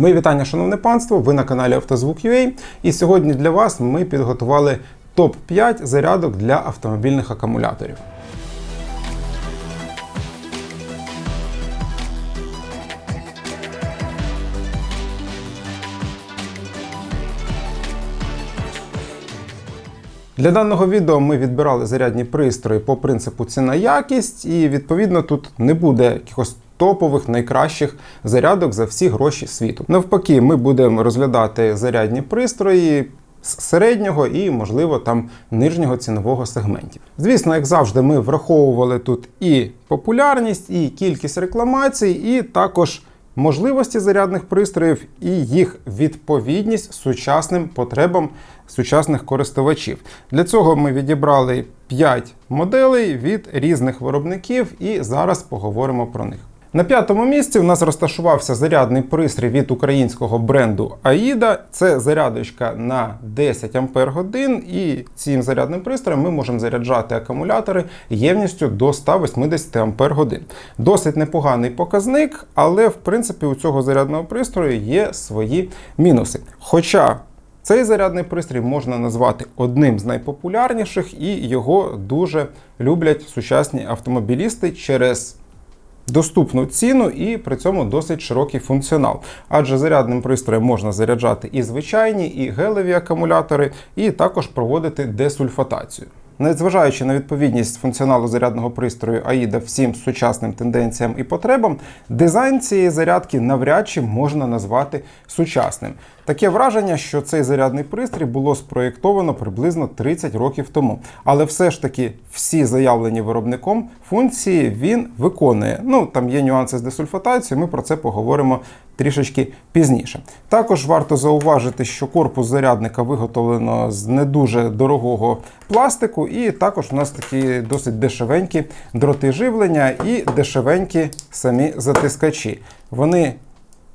Мої вітання, шановне панство! Ви на каналі Автозвук.ua і сьогодні для вас ми підготували топ-5 зарядок для автомобільних акумуляторів. Для даного відео ми відбирали зарядні пристрої по принципу ціна-якість, і відповідно тут не буде якихось топових найкращих зарядок за всі гроші світу. Навпаки, ми будемо розглядати зарядні пристрої. З середнього і, можливо, там нижнього цінового сегментів. Звісно, як завжди, ми враховували тут і популярність, і кількість рекламацій, і також можливості зарядних пристроїв і їх відповідність сучасним потребам сучасних користувачів. Для цього ми відібрали 5 моделей від різних виробників, і зараз поговоримо про них. На п'ятому місці у нас розташувався зарядний пристрій від українського бренду AIDA. Це зарядочка на 10 Ампер годин, і цим зарядним пристроєм ми можемо заряджати акумулятори ємністю до 180 Ампер годин. Досить непоганий показник, але в принципі у цього зарядного пристрою є свої мінуси. Хоча цей зарядний пристрій можна назвати одним з найпопулярніших, і його дуже люблять сучасні автомобілісти через доступну ціну і при цьому досить широкий функціонал. Адже зарядним пристроєм можна заряджати і звичайні, і гелеві акумулятори, і також проводити десульфатацію. Незважаючи на відповідність функціоналу зарядного пристрою AIDA всім сучасним тенденціям і потребам, дизайн цієї зарядки навряд чи можна назвати сучасним. Таке враження, що цей зарядний пристрій було спроєктовано приблизно 30 років тому. Але все ж таки всі заявлені виробником функції він виконує. Ну там є нюанси з десульфатацією, ми про це поговоримо трішечки пізніше. Також варто зауважити, що корпус зарядника виготовлено з не дуже дорогого пластику, і також у нас такі досить дешевенькі дроти живлення і дешевенькі самі затискачі. Вони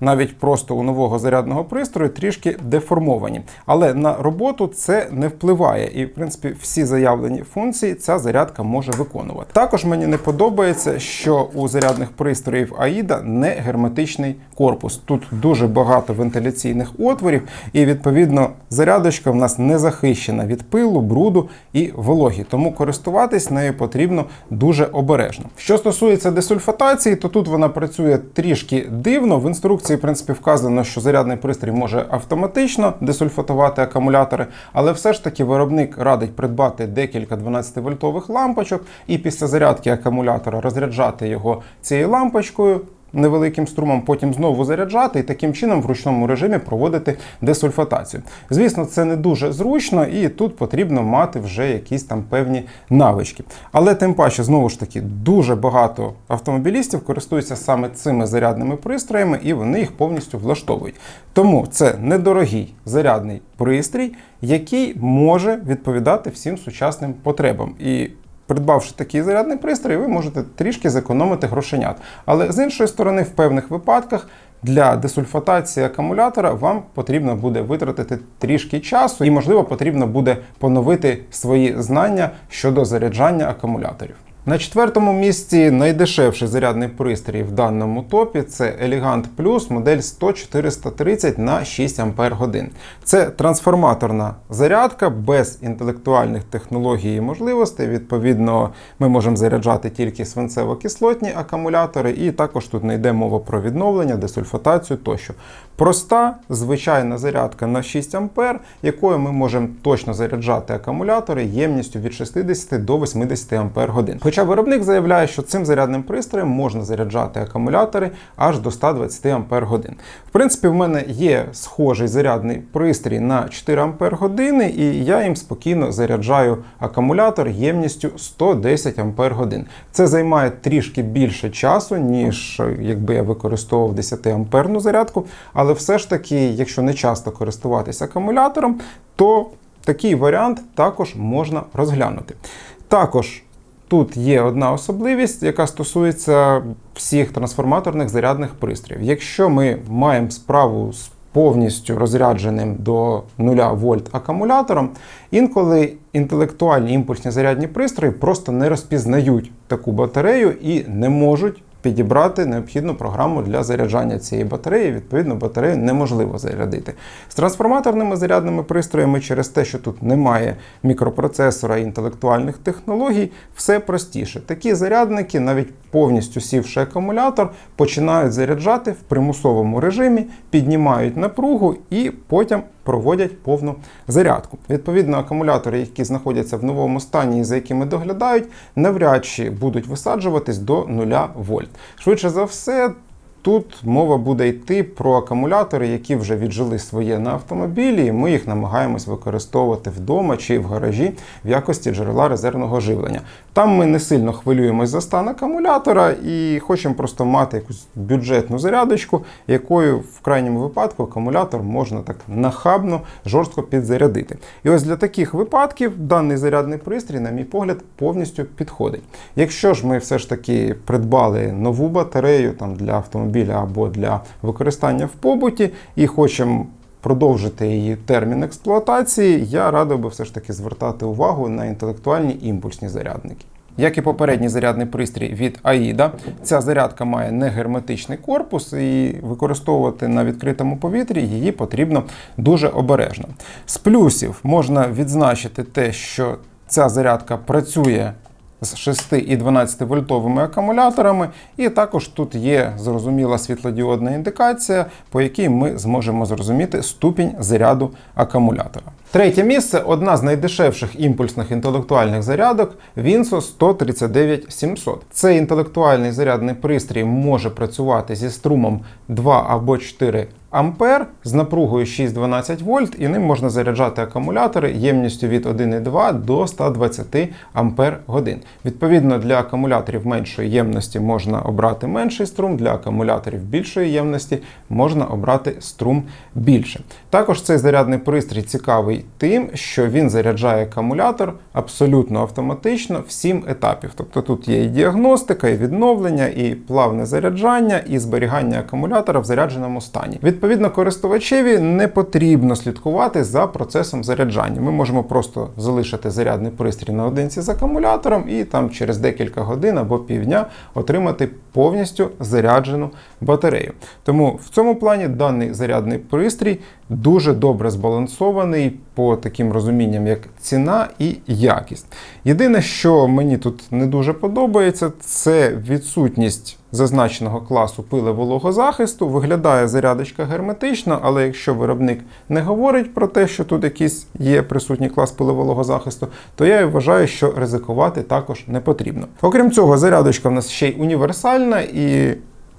навіть просто у нового зарядного пристрою трішки деформовані. Але на роботу це не впливає. І, в принципі, всі заявлені функції ця зарядка може виконувати. Також мені не подобається, що у зарядних пристроїв AIDA не герметичний корпус. Тут дуже багато вентиляційних отворів, і відповідно зарядочка в нас не захищена від пилу, бруду і вологі. Тому користуватись нею потрібно дуже обережно. Що стосується десульфатації, то тут вона працює трішки дивно. В інструкції, в принципі, вказано, що зарядний пристрій може автоматично десульфатувати акумулятори, але все ж таки виробник радить придбати декілька 12-вольтових лампочок і після зарядки акумулятора розряджати його цією лампочкою невеликим струмом, потім знову заряджати і таким чином в ручному режимі проводити десульфатацію. Звісно, це не дуже зручно, і тут потрібно мати вже якісь там певні навички. Але тим паче, знову ж таки, дуже багато автомобілістів користуються саме цими зарядними пристроями, і вони їх повністю влаштовують. Тому це недорогий зарядний пристрій, який може відповідати всім сучасним потребам. І Придбавши такий зарядний пристрій, ви можете трішки зекономити грошенят. Але з іншої сторони, в певних випадках для десульфатації акумулятора вам потрібно буде витратити трішки часу, і, можливо, потрібно буде поновити свої знання щодо заряджання акумуляторів. На четвертому місці найдешевший зарядний пристрій в даному топі це Elegant Plus модель 100-430 на 6 Ампер годин. Це трансформаторна зарядка без інтелектуальних технологій і можливостей. Відповідно, ми можемо заряджати тільки свинцево-кислотні акумулятори, і також тут не йде мова про відновлення, десульфатацію тощо. Проста звичайна зарядка на 6 Ампер, якою ми можемо точно заряджати акумулятори ємністю від 60 до 80 Ампер годин. Хоча виробник заявляє, що цим зарядним пристроєм можна заряджати акумулятори аж до 120 Ампер. В принципі, в мене є схожий зарядний пристрій на 4 Ампер і я їм спокійно заряджаю акумулятор ємністю 110 Ампер. Це займає трішки більше часу, ніж якби я використовував 10 амперну зарядку. Але все ж таки, якщо не часто користуватися акумулятором, то такий варіант також можна розглянути. Також Тут є одна особливість, яка стосується всіх трансформаторних зарядних пристроїв. Якщо ми маємо справу з повністю розрядженим до 0 вольт акумулятором, інколи інтелектуальні імпульсні зарядні пристрої просто не розпізнають таку батарею і не можуть підібрати необхідну програму для заряджання цієї батареї. Відповідно, батарею неможливо зарядити. З трансформаторними зарядними пристроями через те, що тут немає мікропроцесора і інтелектуальних технологій, все простіше. Такі зарядники, навіть повністю сівши акумулятор, починають заряджати в примусовому режимі, піднімають напругу і потім проводять повну зарядку. Відповідно, акумулятори, які знаходяться в новому стані і за якими доглядають, навряд чи будуть висаджуватись до 0 вольт. Швидше за все. Тут мова буде йти про акумулятори, які вже віджили своє на автомобілі, і ми їх намагаємось використовувати вдома чи в гаражі в якості джерела резервного живлення. Там ми не сильно хвилюємось за стан акумулятора і хочемо просто мати якусь бюджетну зарядочку, якою в крайньому випадку акумулятор можна так нахабно, жорстко підзарядити. І ось для таких випадків даний зарядний пристрій, на мій погляд, повністю підходить. Якщо ж ми все ж таки придбали нову батарею там для автомобіля або для використання в побуті і хочемо продовжити її термін експлуатації, я радив би все ж таки звертати увагу на інтелектуальні імпульсні зарядники. Як і попередній зарядний пристрій від AIDA, ця зарядка має негерметичний корпус, і використовувати на відкритому повітрі її потрібно дуже обережно. З плюсів можна відзначити те, що ця зарядка працює з 6 і 12 вольтовими акумуляторами, і також тут є зрозуміла світлодіодна індикація, по якій ми зможемо зрозуміти ступінь заряду акумулятора. Третє місце одна з найдешевших імпульсних інтелектуальних зарядок Winso 139700. Цей інтелектуальний зарядний пристрій може працювати зі струмом 2 або 4 ампер з напругою 6-12 вольт, і ним можна заряджати акумулятори ємністю від 1,2 до 120 ампер годин. Відповідно, для акумуляторів меншої ємності можна обрати менший струм, для акумуляторів більшої ємності можна обрати струм більше. Також цей зарядний пристрій цікавий тим, що він заряджає акумулятор абсолютно автоматично в 7 етапів. Тобто тут є і діагностика, і відновлення, і плавне заряджання, і зберігання акумулятора в зарядженому стані. Відповідно, користувачеві не потрібно слідкувати за процесом заряджання. Ми можемо просто залишити зарядний пристрій наодинці з акумулятором і там через декілька годин або півдня отримати повністю заряджену батарею. Тому в цьому плані даний зарядний пристрій дуже добре збалансований по таким розумінням, як ціна і якість. Єдине, що мені тут не дуже подобається, це відсутність зазначеного класу пилевологозахисту. Виглядає зарядочка герметично, але якщо виробник не говорить про те, що тут якийсь є присутній клас пилевологозахисту, то я вважаю, що ризикувати також не потрібно. Окрім цього, зарядочка в нас ще й універсальна і.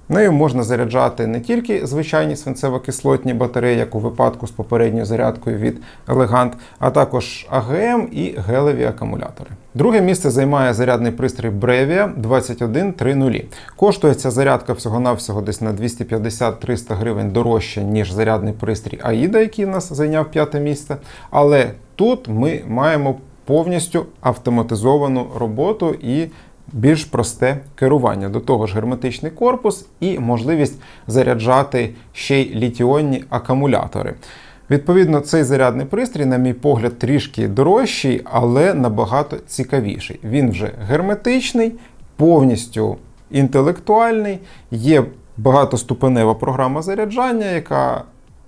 Нею можна заряджати не тільки звичайні свинцево-кислотні батареї, як у випадку з попередньою зарядкою від Elegant, а також АГМ і гелеві акумулятори. Друге місце займає зарядний пристрій Brevia 2130. Коштує ця зарядка всього-навсього десь на 250-300 гривень дорожче, ніж зарядний пристрій AIDA, який в нас зайняв п'яте місце. Але тут ми маємо повністю автоматизовану роботу і більш просте керування. До того ж, герметичний корпус і можливість заряджати ще й літіонні акумулятори. Відповідно, цей зарядний пристрій, на мій погляд, трішки дорожчий, але набагато цікавіший. Він вже герметичний, повністю інтелектуальний, є багатоступенева програма заряджання, яка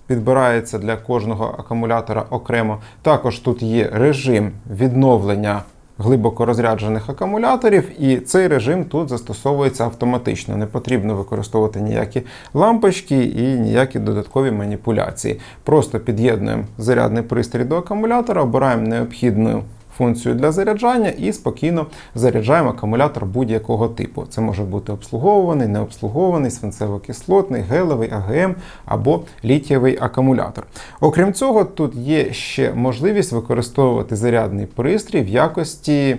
підбирається для кожного акумулятора окремо. Також тут є режим відновлення глибоко розряджених акумуляторів, і цей режим тут застосовується автоматично. Не потрібно використовувати ніякі лампочки і ніякі додаткові маніпуляції. Просто під'єднуємо зарядний пристрій до акумулятора, обираємо необхідну функцію для заряджання і спокійно заряджаємо акумулятор будь-якого типу. Це може бути обслуговуваний, необслугований, свинцево-кислотний, гелевий, АГМ або літієвий акумулятор. Окрім цього, тут є ще можливість використовувати зарядний пристрій в якості.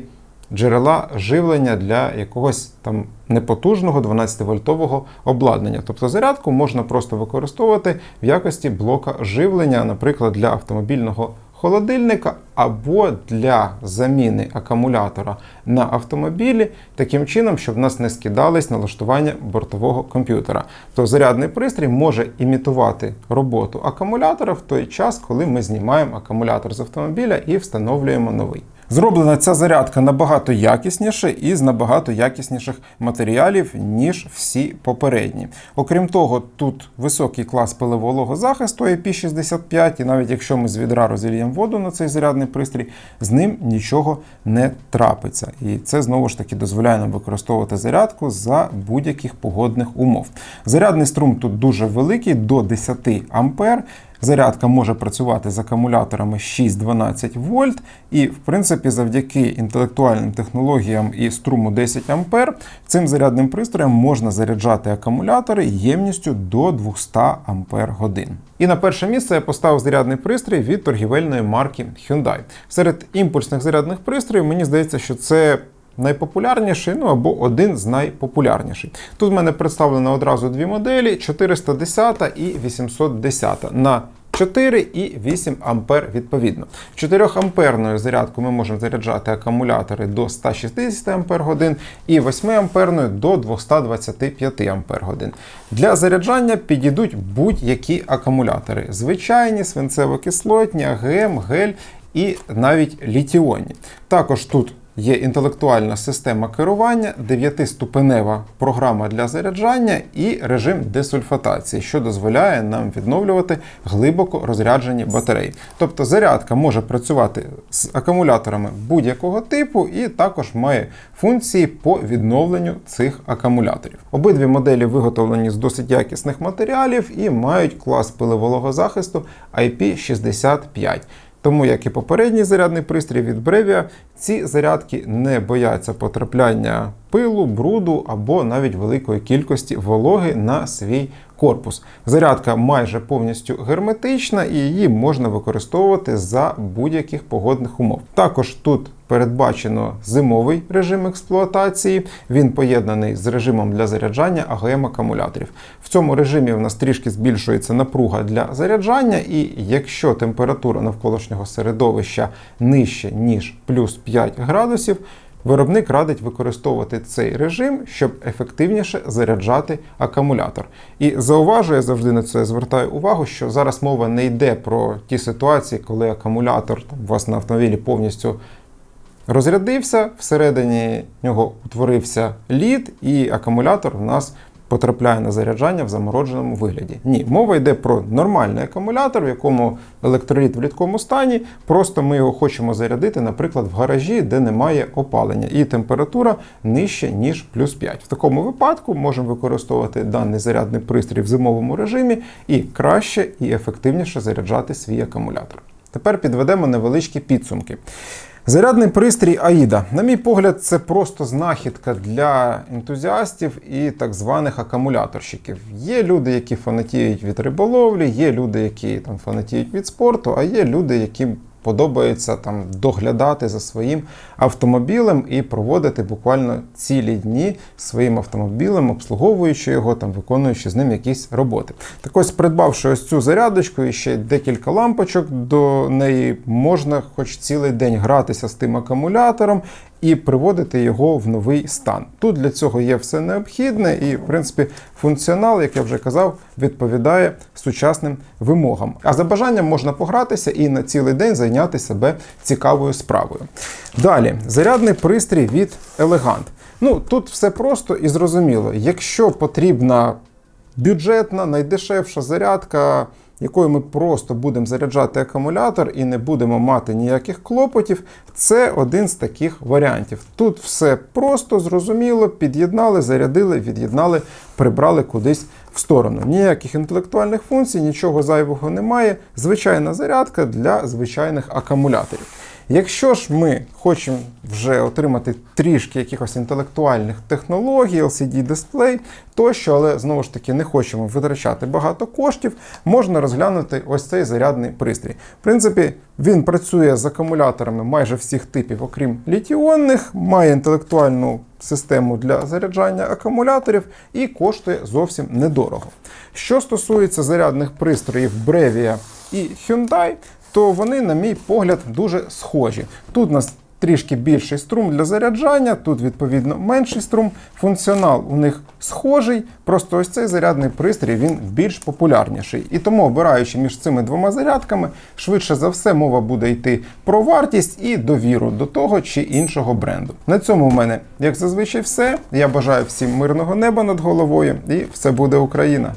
Джерела живлення для якогось там непотужного 12-вольтового обладнання. Тобто зарядку можна просто використовувати в якості блока живлення, наприклад, для автомобільного холодильника або для заміни акумулятора на автомобілі, таким чином, щоб в нас не скидались налаштування бортового комп'ютера. То зарядний пристрій може імітувати роботу акумулятора в той час, коли ми знімаємо акумулятор з автомобіля і встановлюємо новий. Зроблена ця зарядка набагато якісніше і з набагато якісніших матеріалів, ніж всі попередні. Окрім того, тут високий клас пилового захисту IP65, і навіть якщо ми з відра розільємо воду на цей зарядний пристрій, з ним нічого не трапиться. І це знову ж таки дозволяє нам використовувати зарядку за будь-яких погодних умов. Зарядний струм тут дуже великий, до 10 ампер. Зарядка може працювати з акумуляторами 6-12 вольт, і, в принципі, завдяки інтелектуальним технологіям і струму 10 ампер цим зарядним пристроєм можна заряджати акумулятори ємністю до 200 ампер годин. І на перше місце я поставив зарядний пристрій від торгівельної марки Hyundai. Серед імпульсних зарядних пристроїв мені здається, що це найпопулярніший, ну або один з найпопулярніших. Тут в мене представлено одразу дві моделі: 410 і 810 на 4 і 8 ампер відповідно. 4 амперною зарядку ми можемо заряджати акумулятори до 160 ампер годин і 8 амперною до 225 ампер годин. Для заряджання підійдуть будь-які акумулятори: звичайні, свинцево-кислотні, АГМ, гель і навіть літіонні. Також тут Є інтелектуальна система керування, 9-ступенева програма для заряджання і режим десульфатації, що дозволяє нам відновлювати глибоко розряджені батареї. Тобто зарядка може працювати з акумуляторами будь-якого типу і також має функції по відновленню цих акумуляторів. Обидві моделі виготовлені з досить якісних матеріалів і мають клас пилового захисту IP65. Тому, як і попередній зарядний пристрій від Brevia, ці зарядки не бояться потрапляння пилу, бруду або навіть великої кількості вологи на свій корпус. Зарядка майже повністю герметична і її можна використовувати за будь-яких погодних умов. Також тут передбачено зимовий режим експлуатації. Він поєднаний з режимом для заряджання АГМ акумуляторів. В цьому режимі в нас трішки збільшується напруга для заряджання, і якщо температура навколишнього середовища нижче ніж плюс 5 градусів. Виробник радить використовувати цей режим, щоб ефективніше заряджати акумулятор. І зауважую, я завжди на це звертаю увагу, що зараз мова не йде про ті ситуації, коли акумулятор там, у вас на автомобілі повністю розрядився, всередині нього утворився лід, і акумулятор у нас потрапляє на заряджання в замороженому вигляді. Ні, мова йде про нормальний акумулятор, в якому електроліт в рідкому стані. Просто ми його хочемо зарядити, наприклад, в гаражі, де немає опалення, і температура нижче, ніж плюс 5. В такому випадку можемо використовувати даний зарядний пристрій в зимовому режимі і краще і ефективніше заряджати свій акумулятор. Тепер підведемо невеличкі підсумки. Зарядний пристрій Аїда. на мій погляд, це просто знахідка для ентузіастів і так званих акумуляторщиків. Є люди, які фанатіють від риболовлі, є люди, які там фанатіють від спорту, а є люди, які подобається там доглядати за своїм автомобілем і проводити буквально цілі дні своїм автомобілем, обслуговуючи його, там виконуючи з ним якісь роботи. Так ось, придбавши ось цю зарядочку і ще декілька лампочок, до неї можна хоч цілий день гратися з тим акумулятором. І приводити його в новий стан. Тут для цього є все необхідне, і, в принципі, функціонал, як я вже казав, відповідає сучасним вимогам. А за бажанням можна погратися і на цілий день зайняти себе цікавою справою. Далі, зарядний пристрій від Elegant. Ну, тут все просто і зрозуміло. Якщо потрібна бюджетна, найдешевша зарядка якою ми просто будемо заряджати акумулятор і не будемо мати ніяких клопотів, це один з таких варіантів. Тут все просто, зрозуміло, під'єднали, зарядили, від'єднали, прибрали кудись в сторону. Ніяких інтелектуальних функцій, нічого зайвого немає. Звичайна зарядка для звичайних акумуляторів. Якщо ж ми хочемо вже отримати трішки якихось інтелектуальних технологій, LCD-дисплей тощо, але знову ж таки не хочемо витрачати багато коштів, можна розглянути ось цей зарядний пристрій. В принципі, він працює з акумуляторами майже всіх типів, окрім літіонних, має інтелектуальну систему для заряджання акумуляторів і коштує зовсім недорого. Що стосується зарядних пристроїв Brevia і Hyundai, то вони, на мій погляд, дуже схожі. Тут у нас трішки більший струм для заряджання, тут відповідно менший струм. Функціонал у них схожий, просто ось цей зарядний пристрій він більш популярніший. І тому, обираючи між цими двома зарядками, швидше за все мова буде йти про вартість і довіру до того чи іншого бренду. На цьому в мене, як зазвичай, все. Я бажаю всім мирного неба над головою, і все буде Україна!